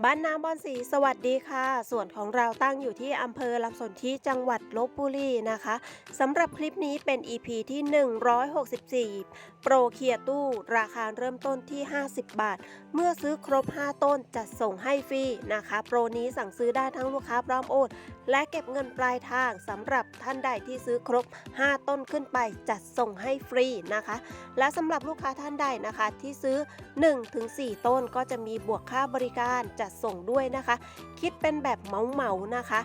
บ้านนาบอนสีสวัสดีค่ะ ส่วนของเราตั้งอยู่ที่อำเภอลำสนที่จังหวัดลบบุรีนะคะสำหรับคลิปนี้เป็น EP ที่ 164 โปรเคียร์ตู้ ราคาเริ่มต้นที่ 50 บาท เมื่อซื้อครบ 5 ต้นจัดส่งให้ฟรีนะคะ โปรนี้สั่งซื้อได้ทั้งลูกค้าพร้อมโอน และเก็บเงินปลายทางสำหรับท่านใดที่ซื้อครบ 5 ต้นขึ้นไปจัดส่งให้ฟรีนะคะ และสำหรับลูกค้าท่านใดนะคะ ที่ซื้อ 1-4 ต้นก็จะมีบวกค่าบริการจัดส่งด้วยนะคะ คิดเป็นแบบเหมาเหมานะคะ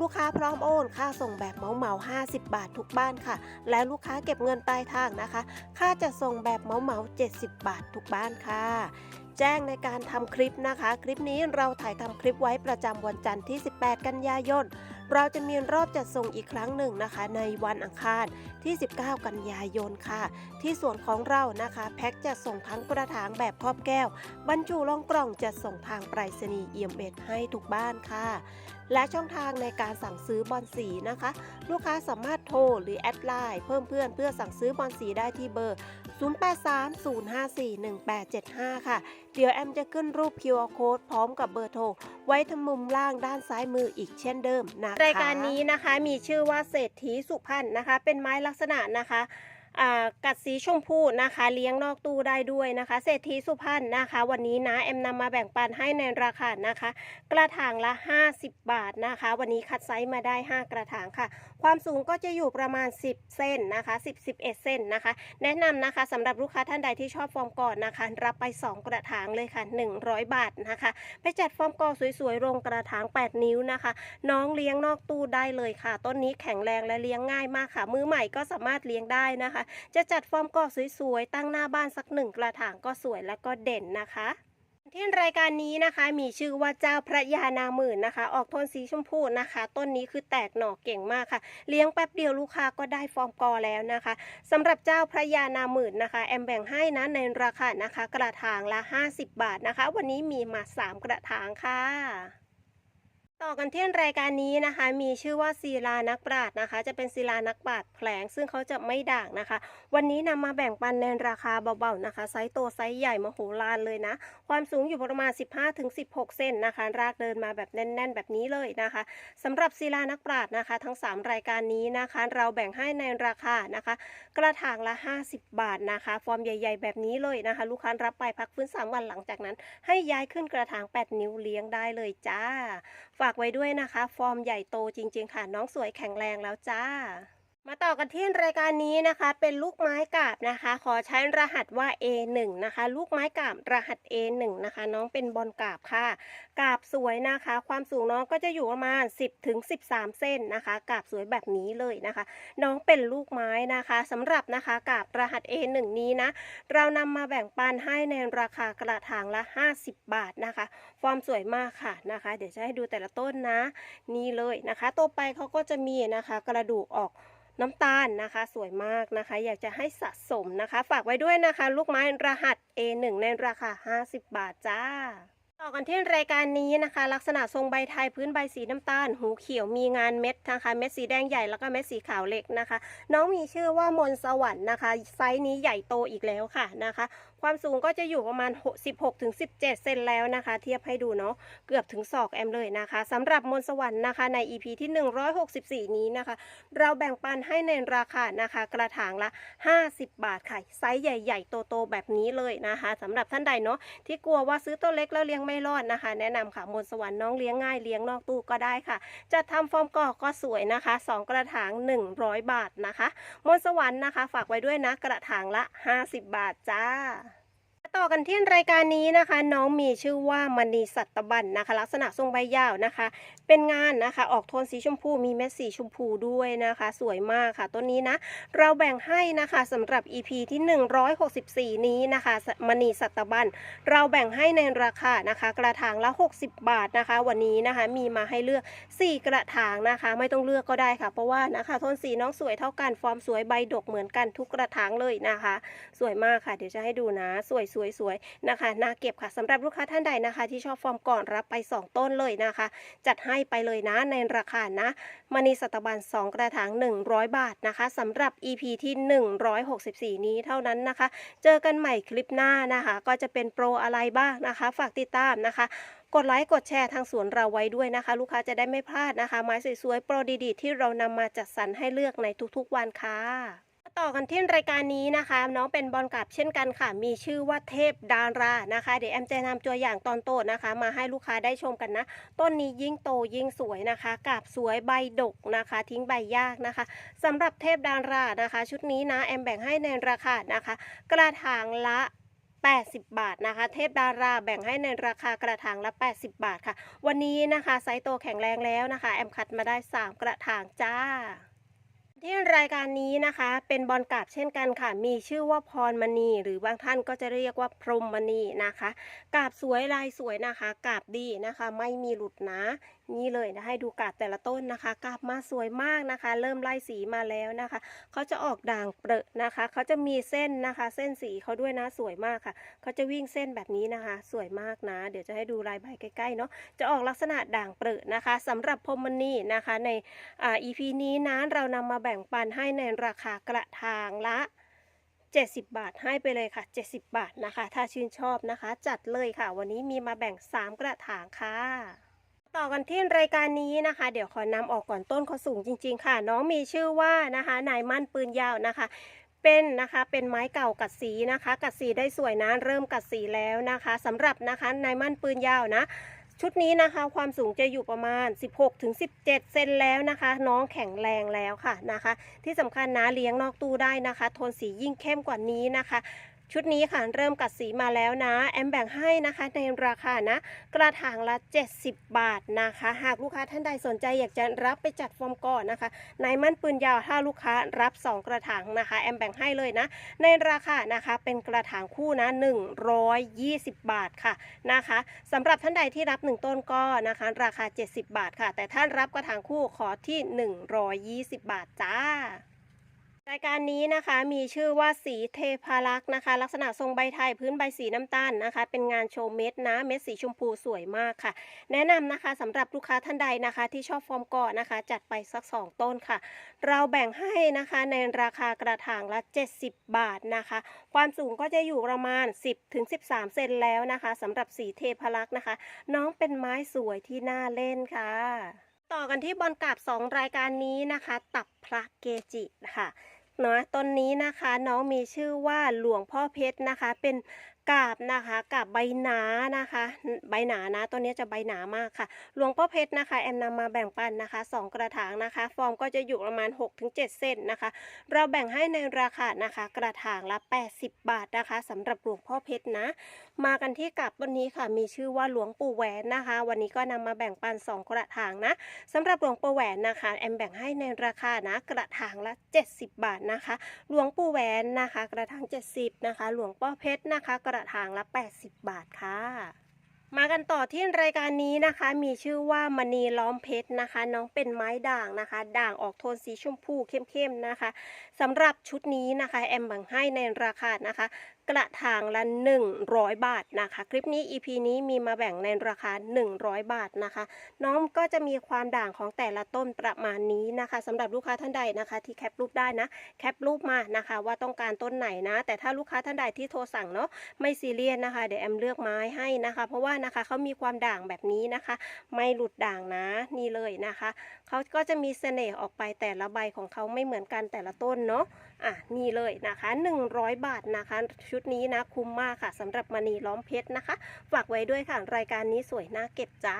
ลูกค้าพร้อมโอนค่าส่งแบบเหมาเหมา50 บาททุกบ้านค่ะ และลูกค้าเก็บเงินปลายทางนะคะ ค่าจัดส่งแบบเหมาเหมา70 บาททุกบ้านค่ะแจ้งในการทำคลิปนะคะ คลิปนี้เราถ่ายทำคลิปไว้ประจำวันจันทร์ที่ 18 กันยายน เราจะมีรอบจัดส่งอีกครั้งหนึ่งนะคะ ในวันอังคารที่ 19 กันยายนค่ะ ที่ส่วนของเรานะคะ แพ็คจะส่งทั้งกระถางแบบครอบแก้ว บรรจุลงกล่องจะส่งทางไปรษณีย์เอียมเอ็ดให้ทุกบ้านค่ะ และช่องทางในการสั่งซื้อบอลสีนะคะ ลูกค้าสามารถโทรหรือแอดไลน์เพิ่มเพื่อนเพื่อสั่งซื้อบอลสีได้ที่เบอร์ 0830541875 ค่ะ เดี๋ยวแอมจะขึ้นรูป QR Code พร้อมกับเบอร์โทรไว้ทั้งมุมล่างด้านซ้ายมืออีกเช่นเดิมนะคะรายการนี้นะคะมีชื่อว่าเศรษฐีสุพรรณนะคะ เป็นไม้ลักษณะนะคะ กัดสีชมพูนะคะ เลี้ยงนอกตู้ได้ด้วยนะคะ เศรษฐีสุพรรณนะคะ วันนี้นะแอมนำมาแบ่งปันให้ในราคานะคะ กระถางละ 50 บาทนะคะ วันนี้คัดไซส์มาได้ 5 กระถางค่ะ ความสูงก็จะอยู่ประมาณ 10 เส้นนะคะ 10 11 เส้นนะคะ แนะนำนะคะสำหรับลูกค้าท่านใดที่ชอบฟอร์มก่อนนะคะ รับไป 2 กระถางเลยค่ะ 100 บาทนะคะ ไปจัดฟอร์มกอสวยๆลงกระถาง 8 นิ้วนะคะ น้องเลี้ยงนอกตู้ได้เลยค่ะ ต้นนี้แข็งแรงและเลี้ยงง่ายมากค่ะ มือใหม่ก็สามารถเลี้ยงได้นะคะจะจัดฟอร์มกอสวยๆ ตั้งหน้าบ้านสักหนึ่งกระถางก็สวยแล้วก็เด่นนะคะที่รายการนี้นะคะมีชื่อว่าเจ้าพระยานาหมื่นนะคะ ออกโทนสีชมพูนะคะ ต้นนี้คือแตกหน่อเก่งมากค่ะ เลี้ยงแป๊บเดียวลูกค้าก็ได้ฟอร์มกอแล้วนะคะสำหรับเจ้าพระยานาหมื่นนะคะ แอมแบ่งให้นะในราคานะคะ กระถางละ 50 บาทนะคะ วันนี้มีมา 3 กระถางค่ะ ต่อกันที่รายการนี้นะคะ มีชื่อว่าศิลานักปราชญ์นะคะ จะเป็นศิลานักปราชญ์แผลง ซึ่งเขาจะไม่ด่างนะคะ วันนี้นำมาแบ่งปันในราคาเบาๆนะคะ ไซส์โตไซส์ใหญ่มโหฬารเลยนะ ความสูงอยู่ประมาณ 15-16 เซนนะคะ รากเดินมาแบบแน่น ๆ แบบนี้เลยนะคะสำหรับศิลานักปราชญ์นะคะ ทั้ง 3 รายการนี้นะคะ เราแบ่งให้ในราคานะคะ กระถางละ 50 บาทนะคะ ฟอร์มใหญ่ ๆ แบบนี้เลยนะคะ ลูกค้ารับไปพักฟื้น 3 วันหลังจากนั้น ให้ย้ายขึ้นกระถาง 8 นิ้วเลี้ยงได้เลยจ้าฝากไว้ด้วยนะคะ ฟอร์มใหญ่โตจริง ๆ ค่ะ น้องสวยแข็งแรงแล้วจ้า มาต่อกันที่รายการนี้นะคะ เป็นลูกไม้กาบนะคะ ขอใช้รหัสว่า A1 นะคะ ลูกไม้กาบรหัส A1 นะคะ น้องเป็นบอลกาบค่ะ กาบสวยนะคะ ความสูงน้องก็จะอยู่ประมาณ 10ถึง13 เส้นนะคะ กาบสวยแบบนี้เลยนะคะ น้องเป็นลูกไม้นะคะสำหรับนะคะกาบรหัส A1 นี้นะ เรานำมาแบ่งปันให้ในราคากระถางละ 50 บาทนะคะ ฟอร์มสวยมากค่ะนะคะ เดี๋ยวจะให้ดูแต่ละต้นนะ นี่เลยนะคะต่อไปเขาก็จะมีนะคะ กระดูกออก น้ำตาลนะคะ สวยมากนะคะ อยากจะให้สะสมนะคะ ฝากไว้ด้วยนะคะ ลูกไม้รหัส A1 ในราคา 50 บาทจ้าต่อกันที่รายการนี้นะคะ ลักษณะทรงใบไทยพื้นใบสีน้ำตาล หูเขียวมีงานเม็ดนะคะ เม็ดสีแดงใหญ่แล้วก็เม็ดสีขาวเล็กนะคะ น้องมีชื่อว่ามนสวรรค์นะคะ ไซส์นี้ใหญ่โตอีกแล้วค่ะนะคะ ความสูงก็จะอยู่ประมาณ 16ถึง17 เซนแล้วนะคะ เทียบให้ดูเนาะเกือบถึงศอกแอมเลยนะคะสำหรับมนสวรรค์นะคะใน EP ที่ 164 นี้นะคะ เราแบ่งปันให้ในราคานะคะ กระถางละ 50 บาทค่ะไซส์ใหญ่ ๆ โตๆแบบนี้เลยนะคะสำหรับท่านใดเนาะที่กลัวว่าซื้อตัวเล็กแล้วเลี้ยงไม่รอดนะคะ แนะนำค่ะมนสวรรค์น้องเลี้ยงง่ายเลี้ยงนอกตู้ก็ได้ค่ะ จะทำฟอร์มกอก็สวยนะคะ 2 กระถาง 100 บาทนะคะมนสวรรค์นะคะ ฝากไว้ด้วยนะกระถางละ 50 บาทจ้า ต่อกันที่รายการนี้นะคะ น้องมีชื่อว่ามณีสัตบันนะคะ ลักษณะทรงใบยาวนะคะ เป็นงานนะคะออกโทนสีชมพูมีเม็ดสีชมพูด้วยนะคะ สวยมากค่ะต้นนี้นะ เราแบ่งให้นะคะสำหรับ EP ที่ 164 นี้นะคะมณีสัตบันเราแบ่งให้ในราคานะคะ กระถางละ 60 บาทนะคะ วันนี้นะคะมีมาให้เลือก 4 กระถางนะคะ ไม่ต้องเลือกก็ได้ค่ะ เพราะว่านะคะโทนสีน้องสวยเท่ากันฟอร์มสวยใบดกเหมือนกันทุกกระถางเลยนะคะ สวยมากค่ะเดี๋ยวจะให้ดูนะสวยสวยสวยนะคะน่าเก็บค่ะสำหรับลูกค้าท่านใดนะคะ ที่ชอบฟอร์มก่อนรับไป 2 ต้นเลยนะคะ จัดให้ไปเลยนะในราคานะมณีสัตบัน 2 กระถาง 100 บาทนะคะสำหรับ EP ที่ 164 นี้เท่านั้นนะคะ เจอกันใหม่คลิปหน้านะคะ ก็จะเป็นโปรอะไรบ้างนะคะ ฝากติดตามนะคะกดไลค์กดแชร์ทางสวนเราไว้ด้วยนะคะ ลูกค้าจะได้ไม่พลาดนะคะ ไม้สวยๆ โปรดีๆ ที่เรานำมาจัดสรรให้เลือกในทุกๆวันค่ะ ต่อกันที่รายการนี้นะคะ น้องเป็นบอลกลับเช่นกันค่ะ มีชื่อว่าเทพดารานะคะ เดี๋ยวแอมจะนำตัวอย่างตอนโตนะคะ มาให้ลูกค้าได้ชมกันนะ ต้นนี้ยิ่งโตยิ่งสวยนะคะกาบสวยใบดกนะคะ ทิ้งใบยากนะคะสำหรับเทพดารานะคะ ชุดนี้นะแอมแบ่งให้ในราคานะคะ กระถางละ80 บาทนะคะ เทพดาราแบ่งให้ในราคากระถางละ 80 บาทค่ะ วันนี้นะคะไซส์โตแข็งแรงแล้วนะคะ แอมคัดมาได้ 3 กระถางจ้า ที่รายการนี้นะคะ เป็นบอลกาบเช่นกันค่ะ มีชื่อว่าพรมณี หรือบางท่านก็จะเรียกว่าพรหมมณีนะคะ กาบสวยลายสวยนะคะ กาบดีนะคะ ไม่มีหลุดนะนี่เลยนะให้ดูกาบแต่ละต้นนะคะกาบมาสวยมากนะคะ เริ่มไล่สีมาแล้วนะคะเขาจะออกด่างเปรอะนะคะเขาจะมีเส้นนะคะ เส้นสีเขาด้วยนะสวยมากค่ะเขาจะวิ่งเส้นแบบนี้นะคะ สวยมากนะ เดี๋ยวจะให้ดูลายใบใกล้ๆเนาะจะออกลักษณะด่างเปรอะนะคะสำหรับพรมณีนะคะ ในอ่า EP นี้นะเรานำมาแบ่งปันให้ในราคากระถางละ70 บาทให้ไปเลยค่ะ 70 บาทนะคะ ถ้าชื่นชอบนะคะ จัดเลยค่ะ วันนี้มีมาแบ่ง 3 กระถางค่ะ ต่อกันที่รายการนี้นะคะ เดี๋ยวขอนำออกก่อนต้นเขาสูงจริง ๆ ค่ะ น้องมีชื่อว่านะคะนายมั่นปืนยาวนะคะ เป็นนะคะเป็นไม้เก่ากัดสีนะคะ กัดสีได้สวยนะเริ่มกัดสีแล้วนะคะสำหรับนะคะนายมั่นปืนยาวนะชุดนี้นะคะความสูงจะอยู่ประมาณ 16-17 เซนแล้วนะคะ น้องแข็งแรงแล้วค่ะนะคะ ที่สำคัญนะเลี้ยงนอกตู้ได้นะคะ โทนสียิ่งเข้มกว่านี้นะคะ ชุดนี้ค่ะเริ่มกัดสีมาแล้วนะ แอมแบ่งให้นะคะในราคานะ กระถางละ 70 บาทนะคะ หากลูกค้าท่านใดสนใจอยากจะรับไปจัดฟอร์มก่อนนะคะ ในมั่นปืนยาวถ้าลูกค้ารับ 2 กระถางนะคะ แอมแบ่งให้เลยนะ ในราคานะคะเป็นกระถางคู่นะ 120 บาทค่ะนะคะสำหรับท่านใดที่รับ 1 ต้นก็นะคะ ราคา 70 บาทค่ะ แต่ถ้ารับกระถางคู่ขอที่ 120 บาทจ้า รายการนี้นะคะมีชื่อว่าสีเทพารักษ์นะคะ ลักษณะทรงใบไทยพื้นใบสีน้ำตาลนะคะ เป็นงานโชว์เม็ดนะเม็ดสีชมพูสวยมากค่ะ แนะนำนะคะสำหรับลูกค้าท่านใดนะคะ ที่ชอบฟอร์มก่อนนะคะ จัดไปสัก 2 ต้นค่ะ เราแบ่งให้นะคะในราคากระถางละ 70 บาทนะคะ ความสูงก็จะอยู่ประมาณ 10-13 เซนแล้วนะคะสำหรับสีเทพารักษ์นะคะ น้องเป็นไม้สวยที่น่าเล่นค่ะ ต่อกันที่บอลกาบ2รายการนี้นะคะ ตับพระเกจิค่ะ เนาะต้นนี้นะคะ น้องมีชื่อว่าหลวงพ่อเพชรนะคะ เป็น กาบนะคะกาบใบหนานะคะ ใบหนานะต้นนี้จะใบหนามากค่ะ หลวงพ่อเพชรนะคะ แอมนำมาแบ่งปันนะคะสองกระถางนะคะ ฟอร์มก็จะอยู่ประมาณ 6-7 เซนนะคะ เราแบ่งให้ในราคานะคะ กระถางละ 80 บาทนะคะสำหรับหลวงพ่อเพชรนะ มากันที่กับต้นนี้ค่ะ มีชื่อว่าหลวงปู่แหวนนะคะ วันนี้ก็นำมาแบ่งปัน 2 กระถางนะสำหรับหลวงปู่แหวนนะคะ แอมแบ่งให้ในราคานะ กระถางละ 70 บาทนะคะ หลวงปู่แหวนนะคะ กระถาง 70 นะคะ หลวงพ่อเพชรนะคะกระถางละ 80 บาทค่ะ มากันต่อที่รายการนี้นะคะ มีชื่อว่ามณีล้อมเพชรนะคะ น้องเป็นไม้ด่างนะคะ ด่างออกโทนสีชมพูเข้มๆนะคะสำหรับชุดนี้นะคะ แอมแบ่งให้ในราคานะคะ กระถางละ 100 บาทนะคะ คลิปนี้ EP นี้มีมาแบ่งในราคา 100 บาทนะคะ น้องก็จะมีความด่างของแต่ละต้นประมาณนี้นะคะสำหรับลูกค้าท่านใดนะคะ ที่แคปรูปได้นะ แคปรูปมานะคะ ว่าต้องการต้นไหนนะ แต่ถ้าลูกค้าท่านใดที่โทรสั่งเนาะไม่ซีเรียสนะคะเดี๋ยวแอมเลือกไม้ให้นะคะ เพราะว่านะคะเขามีความด่างแบบนี้นะคะ ไม่หลุดด่างนะนี่เลยนะคะเขาก็จะมีเสน่ห์ออกไปแต่ละใบของเขาไม่เหมือนกันแต่ละต้นเนาะ อะนี่เลยนะคะ 100 บาทนะคะ ชุดนี้นะคุ้มมากค่ะสำหรับมณีล้อมเพชรนะคะ ฝากไว้ด้วยค่ะ รายการนี้สวยน่าเก็บจ้า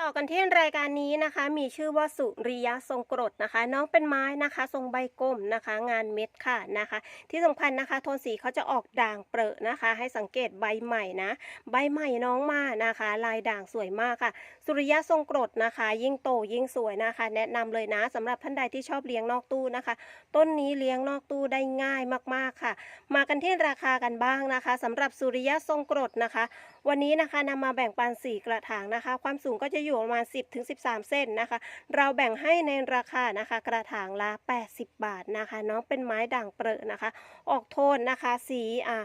ต่อกันที่รายการนี้นะคะ มีชื่อว่าสุริยะทรงกรดนะคะ น้องเป็นไม้นะคะ ทรงใบกลมนะคะ งานเม็ดค่ะนะคะ ที่สำคัญนะคะโทนสีเขาจะออกด่างเปรอะนะคะ ให้สังเกตใบใหม่นะ ใบใหม่น้องมานะคะ ลายด่างสวยมากค่ะ สุริยะทรงกรดนะคะ ยิ่งโตยิ่งสวยนะคะ แนะนำเลยนะสำหรับท่านใดที่ชอบเลี้ยงนอกตู้นะคะ ต้นนี้เลี้ยงนอกตู้ได้ง่ายมากๆค่ะ มากันที่ราคากันบ้างนะคะสำหรับสุริยะทรงกรดนะคะ วันนี้นะคะนำมาแบ่งปันสี่กระถางนะคะ ความสูงก็จะอยู่ประมาณ 10-13เซนนะคะ เราแบ่งให้ในราคานะคะ กระถางละ 80 บาทนะคะ น้องเป็นไม้ด่างเปรอะนะคะ ออกโทนนะคะ สีอ่า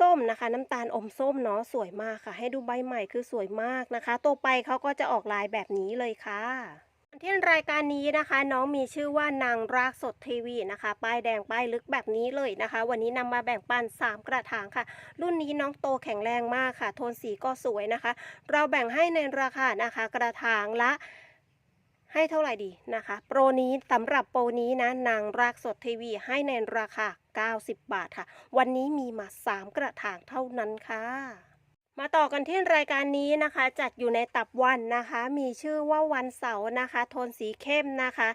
ส้มๆนะคะ น้ำตาลอมส้มเนาะสวยมากค่ะ ให้ดูใบใหม่คือสวยมากนะคะตัวไปเขาก็จะออกลายแบบนี้เลยค่ะ ที่รายการนี้นะคะ น้องมีชื่อว่านางรากสดทีวีนะคะ ป้ายแดงป้ายลึกแบบนี้เลยนะคะ วันนี้นำมาแบ่งปัน 3 กระถางค่ะ รุ่นนี้น้องโตแข็งแรงมากค่ะ โทนสีก็สวยนะคะ เราแบ่งให้ในราคานะคะ กระถางละให้เท่าไหร่ดีนะคะ โปรนี้สำหรับโปรนี้นะนางรากสดทีวีให้ในราคา 90 บาทค่ะ วันนี้มีมา 3 กระถางเท่านั้นค่ะ มาต่อกันที่รายการนี้นะคะ จัดอยู่ในตับวันนะคะ มีชื่อว่าวันเสาร์นะคะ โทนสีเข้มนะคะ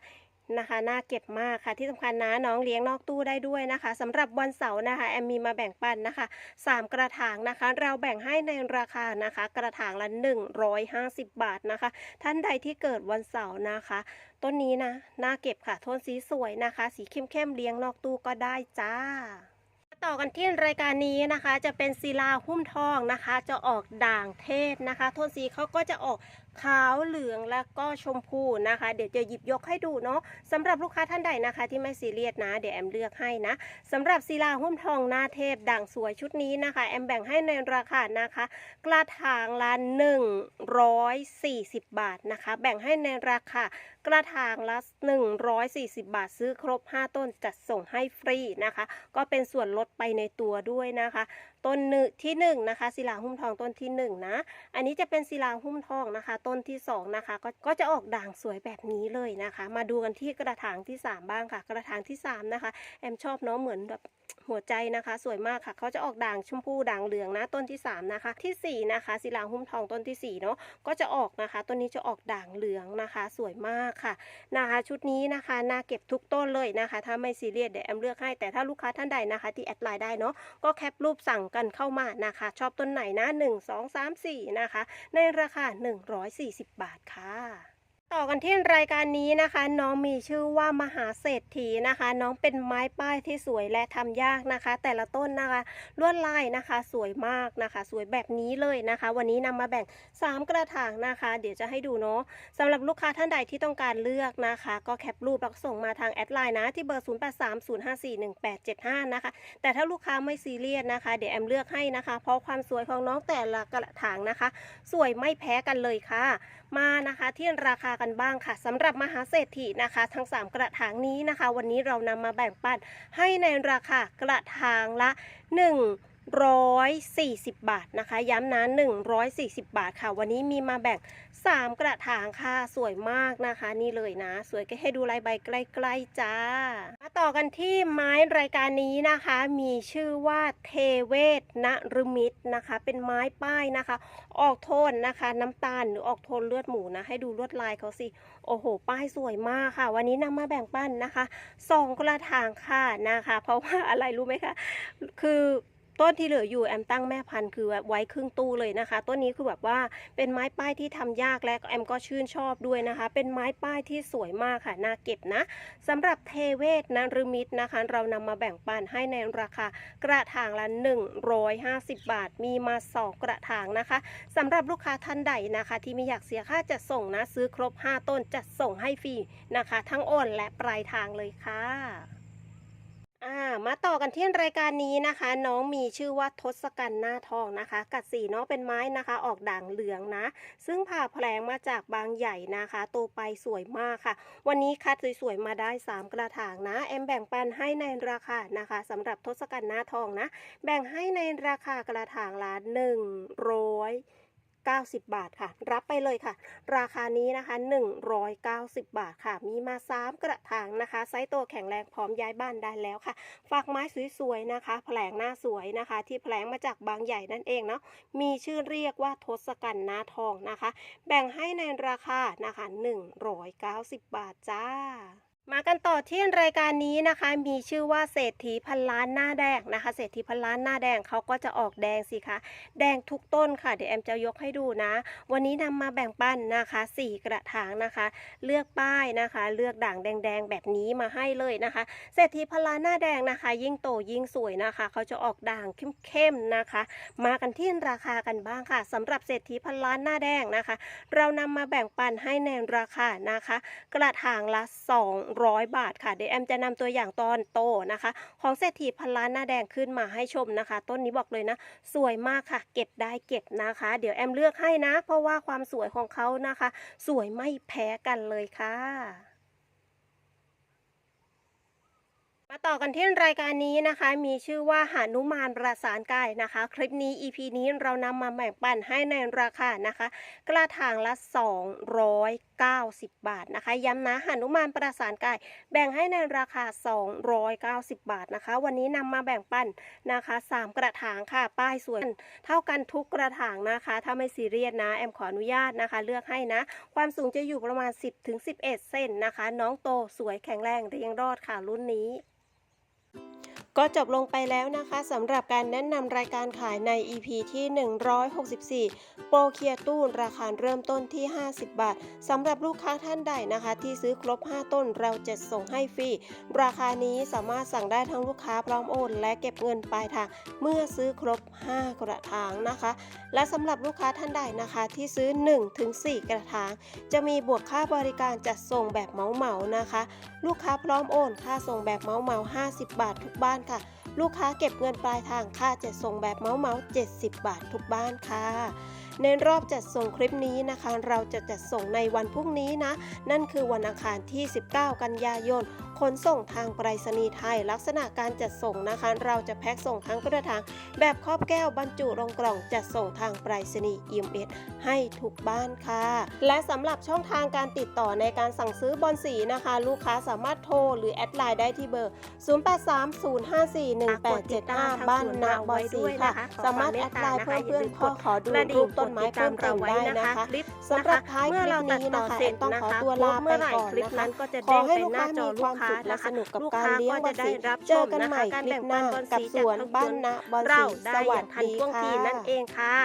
นะคะน่าเก็บมากค่ะที่สำคัญนะน้องเลี้ยงนอกตู้ได้ด้วยนะคะสำหรับวันเสาร์นะคะแอมมีมาแบ่งปันนะคะ 3 กระถางนะคะ เราแบ่งให้ในราคานะคะ กระถางละ 150 บาทนะคะ ท่านใดที่เกิดวันเสาร์นะคะ ต้นนี้นะน่าเก็บค่ะโทนสีสวยนะคะ สีเข้มๆเลี้ยงนอกตู้ก็ได้จ้า ต่อกันที่รายการนี้นะคะ จะเป็นศิลาหุ้มทองนะคะ จะออกด่างเทศนะคะ โทนสีเขาก็จะออก ขาวเหลืองแล้วก็ชมพูนะคะ เดี๋ยวจะหยิบยกให้ดูเนาะสำหรับลูกค้าท่านใดนะคะ ที่ไม่ซีเรียสนะ เดี๋ยวแอมเลือกให้นะสำหรับศิลาหุ้มทองหน้าเทพด่างสวยชุดนี้นะคะ แอมแบ่งให้ในราคานะคะ กระถางละ140 บาทนะคะ แบ่งให้ในราคากระถางละ 140 บาทซื้อครบ 5 ต้นจัดส่งให้ฟรีนะคะ ก็เป็นส่วนลดไปในตัวด้วยนะคะ ต้นที่หนึ่งนะคะศิลาหุ้มทองต้นที่หนึ่งนะอันนี้จะเป็นศิลาหุ้มทองนะคะต้น้นที่สองนะคะก็ก็จะออกด่างสวยแบบนี้เลยนะคะ มาดูกันที่กระถางที่สามบ้างค่ะ กระถางที่สามนะคะ แอมชอบเนาะเหมือนแบบหัวใจนะคะ สวยมากค่ะเขาจะออกด่างชมพูด่างเหลืองนะต้นที่สามนะคะ ที่สี่นะคะศิลาหุ้มทองต้นที่สี่เนาะก็จะออกนะคะต้นนี้จะออกด่างเหลืองนะคะ สวยมากค่ะนะคะ ชุดนี้นะคะน่าเก็บทุกต้นเลยนะคะ ถ้าไม่ซีเรียสเดี๋ยวแอมเลือกให้แต่ถ้าลูกค้าท่านใดนะคะ ที่แอดไลน์ได้เนาะก็แคปรูปสั่งกันเข้ามานะคะ ชอบต้นไหนนะ 1 2 3 4 นะคะ ในราคา40 บาทค่ะ ต่อกันที่รายการนี้นะคะ น้องมีชื่อว่ามหาเศรษฐีนะคะ น้องเป็นไม้ป้ายที่สวยและทำยากนะคะ แต่ละต้นนะคะลวดลายนะคะ สวยมากนะคะ สวยแบบนี้เลยนะคะ วันนี้นำมาแบ่ง 3 กระถางนะคะ เดี๋ยวจะให้ดูเนาะสำหรับลูกค้าท่านใดที่ต้องการเลือกนะคะ ก็แคปรูปแล้วส่งมาทางแอดไลน์นะ ที่เบอร์ 0830541875 นะคะ แต่ถ้าลูกค้าไม่ซีเรียสนะคะ เดี๋ยวแอมเลือกให้นะคะ เพราะความสวยของน้องแต่ละกระถางนะคะ สวยไม่แพ้กันเลยค่ะ มานะคะที่ราคากันบ้างค่ะสำหรับมหาเศรษฐีนะคะ ทั้ง 3 กระถางนี้นะคะ วันนี้เรานำมาแบ่งปันให้ในราคากระถางละ 140 บาทนะคะ ย้ำนะ140 บาทค่ะ วันนี้มีมาแบ่ง 3 กระถางค่ะ สวยมากนะคะ นี่เลยนะ สวยก็ให้ดูลายใบใกล้ๆจ้า มาต่อกันที่ไม้รายการนี้นะคะ มีชื่อว่าเทเวศนรมิตนะคะ เป็นไม้ป้ายนะคะ ออกโทนนะคะ น้ำตาลหรือออกโทนเลือดหมูนะ ให้ดูลวดลายเขาสิ โอ้โห ป้ายสวยมากค่ะ วันนี้นำมาแบ่งปันนะคะสองกระถางค่ะนะคะ เพราะว่าอะไรรู้ไหมคะ คือ ต้นที่เหลืออยู่แอมตั้งแม่พันธุ์คือไว้ครึ่งตู้เลยนะคะ ต้นนี้คือแบบว่าเป็นไม้ป้ายที่ทำยากและแอมก็ชื่นชอบด้วยนะคะ เป็นไม้ป้ายที่สวยมากค่ะน่าเก็บนะสำหรับเทเวศนรมิตนะคะ เรานำมาแบ่งปันให้ในราคากระถางละ 150 บาท มีมา 2 กระถางนะคะสำหรับลูกค้าท่านใดนะคะ ที่ไม่อยากเสียค่าจัดส่งนะซื้อครบ 5 ต้นจัดส่งให้ฟรีนะคะ ทั้งโอนและปลายทางเลยค่ะ อ่ามาต่อกันที่รายการนี้นะคะ น้องมีชื่อว่าทศกัณฐ์หน้าทองนะคะ กัดสีเนาะเป็นไม้นะคะ ออกด่างเหลืองนะ ซึ่งผ่าแผลงมาจากบางใหญ่นะคะโตไปสวยมากค่ะ วันนี้คัดสวยๆมาได้ 3 กระถางนะแอมแบ่งปันให้ในราคานะคะสำหรับทศกัณฐ์หน้าทองนะ แบ่งให้ในราคากระถางละ100 90 บาทค่ะ รับไปเลยค่ะ ราคานี้นะคะ 190 บาทค่ะ มีมา 3 กระถางนะคะ ไซส์โตแข็งแรงพร้อมย้ายบ้านได้แล้วค่ะ ฝากไม้สวยๆนะคะ แผลงหน้าสวยนะคะ ที่แผลงมาจากบางใหญ่นั่นเองเนาะ มีชื่อเรียกว่าทศกัณฐ์หน้าทองนะคะ แบ่งให้ในราคานะคะ 190 บาทจ้า มากันต่อที่รายการนี้นะคะ มีชื่อว่าเศรษฐีพันล้านหน้าแดงนะคะ เศรษฐีพันล้านหน้าแดงเขาก็จะออกแดงสิคะแดงทุกต้นค่ะเดี๋ยวแอมจะยกให้ดูนะ วันนี้นำมาแบ่งปันนะคะ 4 กระถางนะคะ เลือกป้ายนะคะ เลือกด่างแดงๆ แบบนี้มาให้เลยนะคะ เศรษฐีพันล้านหน้าแดงนะคะ ยิ่งโตยิ่งสวยนะคะเขาจะออกด่างเข้มๆนะคะ มากันที่ราคากันบ้างค่ะสำหรับเศรษฐีพันล้านหน้าแดงนะคะ เรานำมาแบ่งปันให้ในราคานะคะ กระถางละ200 บาทค่ะเดี๋ยวแอมจะนำตัวอย่างตอนโตนะคะ ของเศรษฐีพันล้านหน้าแดงขึ้นมาให้ชมนะคะ ต้นนี้บอกเลยนะ สวยมากค่ะ เก็บได้เก็บนะคะ เดี๋ยวแอมเลือกให้นะ เพราะว่าความสวยของเขานะคะ สวยไม่แพ้กันเลยค่ะ มาต่อกันที่รายการนี้นะคะ มีชื่อว่าหานุมานประสานกายนะคะ คลิปนี้ EP นี้เรานำมาแบ่งปันให้ในราคานะคะ กระถางละ 290 บาทนะคะ ย้ำนะหานุมานประสานกาย แบ่งให้ในราคา 290 บาทนะคะ วันนี้นำมาแบ่งปันนะคะ 3 กระถางค่ะ ป้ายสวยเท่ากันทุกกระถางนะคะ ถ้าไม่ซีเรียสนะ แอมขออนุญาตนะคะ เลือกให้นะ ความสูงจะอยู่ประมาณ 10-11 เซนนะคะ น้องโตสวยแข็งแรงเรียงรอดค่ะรุ่นนี้ ก็จบลงไปแล้วนะคะสำหรับการแนะนำรายการขายใน EP ที่ 164 โปรเคียตู้ราคาเริ่มต้นที่ 50 บาทสำหรับลูกค้าท่านใดนะคะ ที่ซื้อครบ 5 ต้นเราจะส่งให้ฟรี ราคานี้สามารถสั่งได้ทั้งลูกค้าพร้อมโอนและเก็บเงินปลายทาง เมื่อซื้อครบ 5 กระถางนะคะ และสำหรับลูกค้าท่านใดนะคะ ที่ซื้อ 1-4 กระถาง จะมีบวกค่าบริการจัดส่งแบบเหมาๆนะคะ ลูกค้าพร้อมโอนค่าส่งแบบเหมาๆ50 บาททุกบ้านค่ะ ลูกค้าเก็บเงินปลายทางค่าจัดส่งแบบเมาส์เมาส์70 บาททุกบ้านค่ะ ในรอบจัดส่งคลิปนี้นะคะ เราจะจัดส่งในวันพรุ่งนี้นะ นั่นคือวันอังคารที่ 19 กันยายน ขนส่งทางไปรษณีย์ไทย ลักษณะการจัดส่งนะคะ เราจะแพ็คส่งทั้งกระถางแบบครอบแก้วบรรจุลงกล่องจัดส่งทางไปรษณีย์ EMS ให้ทุกบ้านค่ะ และสำหรับช่องทางการติดต่อในการสั่งซื้อบอลสีนะคะ ลูกค้าสามารถโทรหรือแอดไลน์ได้ที่เบอร์ 0830541875 บ้านนาบอลสีค่ะ สามารถแอดไลน์เพื่อเพื่อนขอขอดูรูปต้นไม้เพิ่มเติมได้นะคะสำหรับท้ายคลิปนี้นะคะแอนต้องขอตัวลาไปก่อนนะคะขอให้ลูกค้ามีความสุขและสนุกกับการเลี้ยงบอลสีเจอกันใหม่คลิปหน้ากับสวนบ้านนาบอลเราสีได้สอวัสย่างทันดีท่วงค่ทีนั่นเอะงค่ะ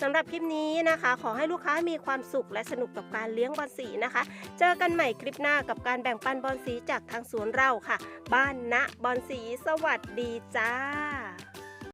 สำหรับคลิปนี้นะคะ ขอให้ลูกค้ามีความสุขและสนุกกับการเลี้ยงบอลสีนะคะ เจอกันใหม่คลิปหน้ากับการแบ่งปันบอลสีจากทางสวนเราค่ะ บ้านณบอลสีสวัสดีจ้า